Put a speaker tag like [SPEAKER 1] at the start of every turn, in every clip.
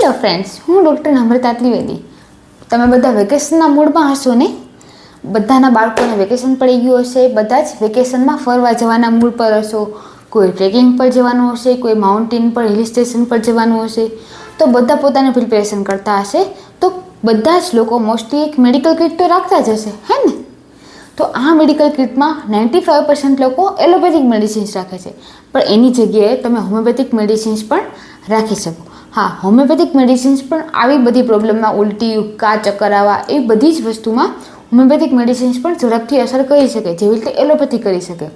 [SPEAKER 1] Hello friends હું doctor Namrata Trivedi. તમે બધા વેકેશનના મૂડમાં હશો ને? બધાના બાળકોને વેકેશન પડી ગયું હશે, બધા જ વેકેશનમાં ફરવા જવાના મૂડ પર હશો. કોઈ ટ્રેકિંગ પર જવાનું હશે, કોઈ માઉન્ટેન પર હિલ સ્ટેશન પર જવાનું હશે. તો બધા પોતાને પ્રિપેરેશન કરતા હશે. તો બધા જ લોકો મોસ્ટલી એક મેડિકલ કિટ તો રાખતા જ હશે, હે ને? તો આ મેડિકલ કિટમાં નાઇન્ટી ફાઇવ પર્સન્ટ લોકો એલોપેથિક મેડિસિન્સ રાખે છે. પણ એની જગ્યાએ તમે હોમિયોપેથિક મેડિસિન્સ પણ રાખી શકો. હા, હોમિયોપેથિક મેડિસિન્સ પણ આવી બધી પ્રોબ્લેમમાં ઉલટી, ઉબકા ચક્કર આવવા એ બધી જ વસ્તુમાં હોમિયોપેથિક મેડિસિન્સ પણ ઝડપથી અસર કરી શકે, જેવી રીતે એલોપેથી કરી શકે.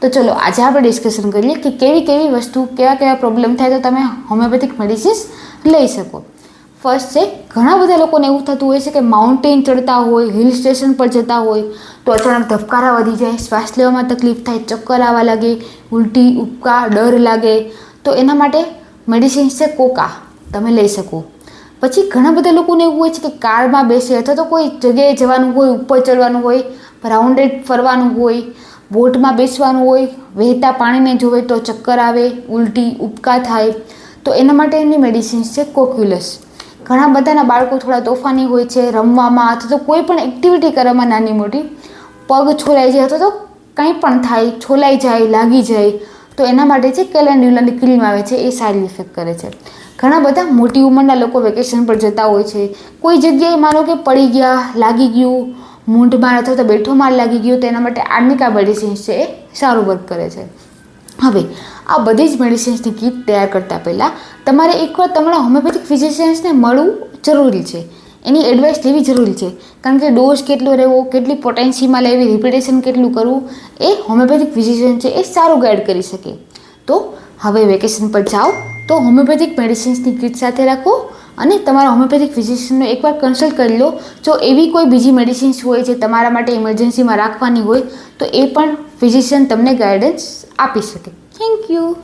[SPEAKER 1] તો ચલો, આજે આપણે ડિસ્કશન કરીએ કે કેવી કેવી વસ્તુ, કેવા કેવા પ્રોબ્લેમ થાય તો તમે હોમિયોપેથિક મેડિસિન્સ લઈ શકો. ફર્સ્ટ છે, ઘણા બધા લોકોને એવું થતું હોય છે કે માઉન્ટેન ચડતા હોય હિલ સ્ટેશન પર જતા હોય, તો અચાનક ધબકારા વધી જાય, શ્વાસ લેવામાં તકલીફ થાય, ચક્કર આવવા લાગે, ઉલટી ઉપકા ડર લાગે. તો એના માટે મેડિસિન્સ છે કોકા, તમે લઈ શકો. પછી ઘણા બધા લોકોને એવું હોય છે કે કારમાં બેસે અથવા તો કોઈ જગ્યાએ જવાનું હોય, ઉપર ચડવાનું હોય રાઉન્ડેડ ફરવાનું હોય, બોટમાં બેસવાનું હોય, વહેતા પાણીને જોવે તો ચક્કર આવે, ઉલટી ઉપકા થાય, તો એના માટેની મેડિસિન્સ છે કોક્યુલસ. ઘણા બધાના બાળકો થોડા તોફાની હોય છે, રમવામાં અથવા તો કોઈ પણ એક્ટિવિટી કરવામાં નાની મોટી પગ છોલાઈ જાય અથવા તો કંઈ પણ થાય, છોલાઈ જાય, લાગી જાય તો એના માટે છે કેલેન્ડ્યુલાની ક્રીમ આવે છે, એ સારી ઇફેક્ટ કરે છે. ઘણા બધા મોટી ઉંમરના લોકો વેકેશન પર જતા હોય છે. કોઈ જગ્યાએ માનો કે પડી ગયા, લાગી ગયું, મૂંઢમાં અથવા તો બેઠો માર લાગી ગયો, તો એના માટે આર્નિકા મેડિસિન્સ છે એ સારું વર્ક કરે છે. હવે, આ બધી જ મેડિસિન્સની કીટ તૈયાર કરતાં પહેલાં તમારે એકવાર તમારા હોમિયોપેથિક ફિઝિશિયન્સને મળવું જરૂરી છે. એની એડવાઇસ લેવી જરૂરી છે. કારણ કે ડોઝ કેટલો રહેવો, કેટલી પોટેન્સીમાં લેવી રિપીટેશન કેટલું કરવું, એ હોમિયોપેથિક ફિઝિશિયન છે એ સારું ગાઈડ કરી શકે. તો હવે વેકેશન પર જાઓ, તો હોમિયોપેથિક મેડિસિન્સની કીટ સાથે રાખો અને તમારા હોમિયોપેથિક ફિઝિશિયનનો એકવાર કન્સલ્ટ કરી લો. જો એવી કોઈ બીજી મેડિસિન્સ હોય જે તમારા માટે ઇમરજન્સીમાં રાખવાની હોય, તો એ પણ ફિઝિશિયન તમને ગાઈડન્સ આપી શકે. Thank you